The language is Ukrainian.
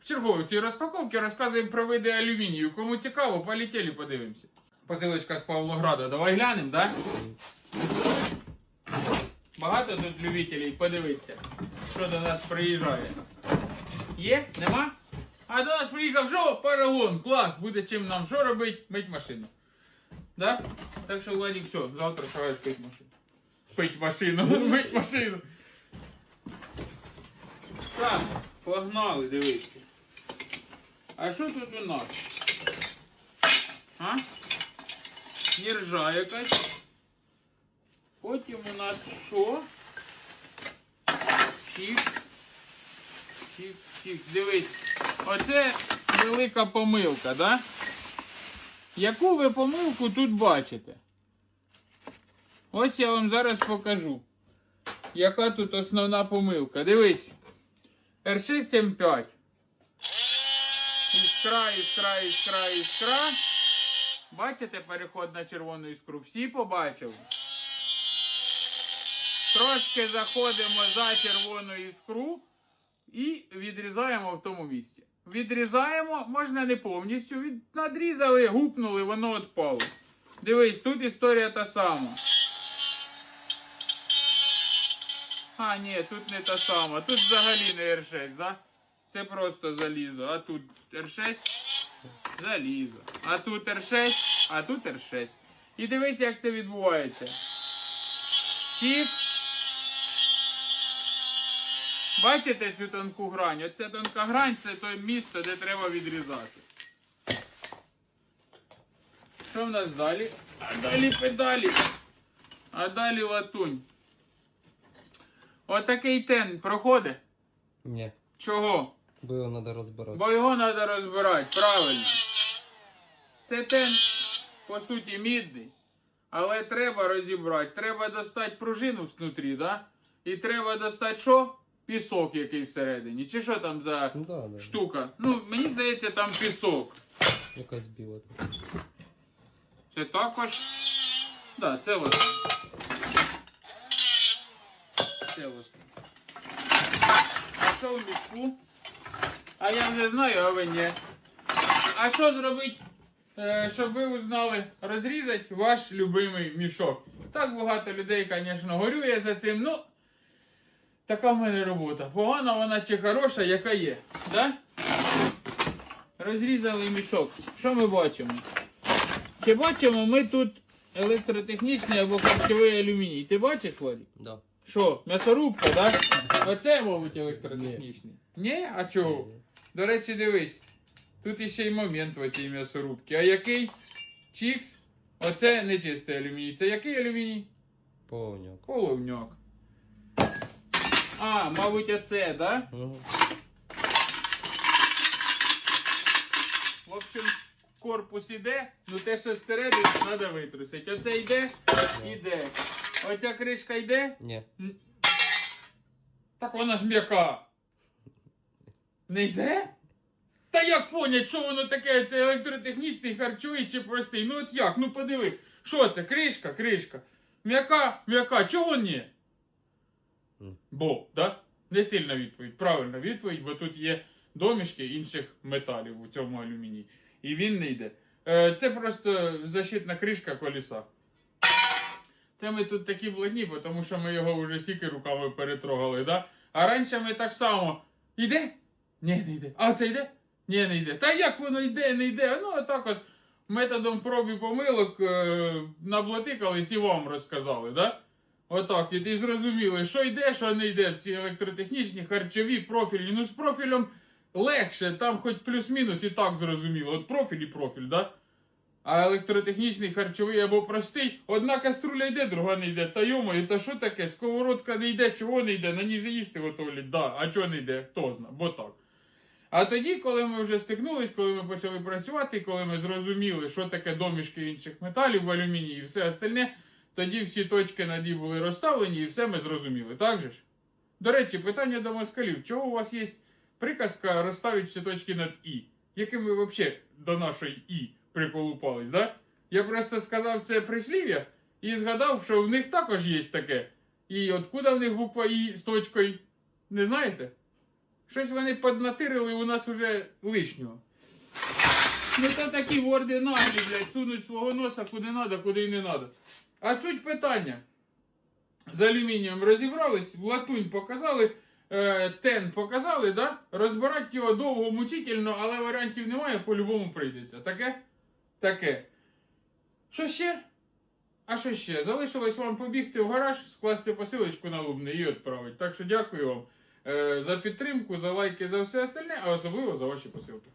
В черговій цій розпаковці розказуємо про види алюмінію. Кому цікаво, полетіли, подивимося. Посилочка з Павлограда. Давай глянемо, да? Багато тут любителів подивитися, що до нас приїжджає. Є? Нема? А до нас приїхав що? Парагон. Клас! Буде чим нам що робити? Мить машину. Да? Так що, Владик, все, завтра шагаєш пить машину. Пить машину, мить машину. Так, погнали, дивіться. А що тут у нас? А? Нержа якась. Потім у нас що? Чіп. Чіп, чіп. Дивись. Оце велика помилка, да? Яку ви помилку тут бачите? Ось я вам зараз покажу. Яка тут основна помилка? Дивись. R6 M5. Іскра, іскра, іскра, іскра. Бачите переход на червону іскру? Всі побачили? Трошки заходимо за червону іскру і відрізаємо в тому місці. Відрізаємо, можна не повністю. Від... Надрізали, гупнули, воно відпало. Дивись, тут історія та сама. А, ні, тут не та сама. Тут взагалі не R6, да? Це просто залізо. А тут R6 залізо. А тут R6, а тут R6. І дивись, як це відбувається. Чіп. Бачите цю тонку грань? Оця тонка грань це те місце, де треба відрізати. Що в нас далі? А далі педалі. А далі латунь. Отакий тен проходить. Ні, Чого? Бо його треба розбирати. Бо його треба розбирати, правильно. Це тен, по суті, мідний. Але треба розібрати. Треба достати пружину внутрі, да? І треба достати що? Пісок, який всередині. Чи що там за Ну да, да. штука? Ну, мені здається, там пісок. Якась біла. Це також. Да, це ось. Це ось. А що в мішку? А я вже знаю, а ви ні. А що зробити, е, щоб ви узнали, розрізати ваш любимий мішок? Так багато людей, звісно, горює за цим, ну. Така в мене робота. Погана вона чи хороша, яка є. Да? Розрізали мішок. Що ми бачимо? Чи бачимо ми тут електротехнічний або харчовий алюміній? Ти бачиш, Владик? Да. Що, м'ясорубка, так? Да? Оце, мабуть, електротехнічний. Ні? А чого? Ні. До речі, дивись. Тут іще й момент в цій м'ясорубці. А який? Чікс? Оце не чистий алюміній. Це який алюміній? Повняк. Половняк. А, мабуть, оце, да? Угу. В общем, корпус іде, ну те, що зсередини, треба витрусити. Оце йде, іде. Оця кришка йде. Ні. Так вона ж м'яка. Не йде? Та як понять, що воно таке? Це електротехнічний, харчовий чи простий? Ну от як? Ну подиви. Що це? Кришка, кришка. М'яка, м'яка. Чого ні? Ні. Бо, да? Не сильна відповідь. Правильна відповідь, бо тут є домішки інших металів у цьому алюмінії. І він не йде. Е, це просто защитна кришка коліса. Це ми тут такі бледні, бо тому що ми його вже сіки руками перетрогали, да? А раніше ми так само. Іде? Ні, не йде. А це йде? Ні, не йде. Та як воно йде, не йде? Ну, отак от методом проб і помилок е, наблатикались і вам розказали, да? Отак, і ти зрозуміли, що йде, що не йде в ці електротехнічні, харчові, профільні. Ну, з профілем легше, там хоч плюс-мінус і так зрозуміло. От профіль і профіль, да? А електротехнічний, харчовий або простий, одна каструля йде, друга не йде. Та йомою, та що таке? Сковородка не йде, чого не йде? На ній же їсти готовлять. Да, а чого не йде? Хто зна, бо так. А тоді, коли ми вже стикнулись, коли ми почали працювати, коли ми зрозуміли, що таке домішки інших металів в алюмінії і все остальне, тоді всі точки над «і» були розставлені і все ми зрозуміли, так же ж? До речі, питання до москалів. Чого у вас є приказка розставити всі точки над І? Яким ви взагалі до нашої І приколупались, да? Я просто сказав це прислів'я і згадав, що в них також є таке. І откуда в них буква І з точкою? Не знаєте? Щось вони поднатирили у нас уже лишнього. Ну то такі ворди наглі, блядь, сунуть свого носа куди треба, куди й не треба. А суть питання. З алюмінієм розібрались, латунь показали, е, тен показали, да? розбирати його довго, мучительно, але варіантів немає, по-любому прийдеться. Таке? Таке. Що ще? А що ще? Залишилось вам побігти в гараж, скласти посилочку на лубне і відправити. Так що дякую вам за підтримку, за лайки, за все остальне, а особливо за ваші посилки.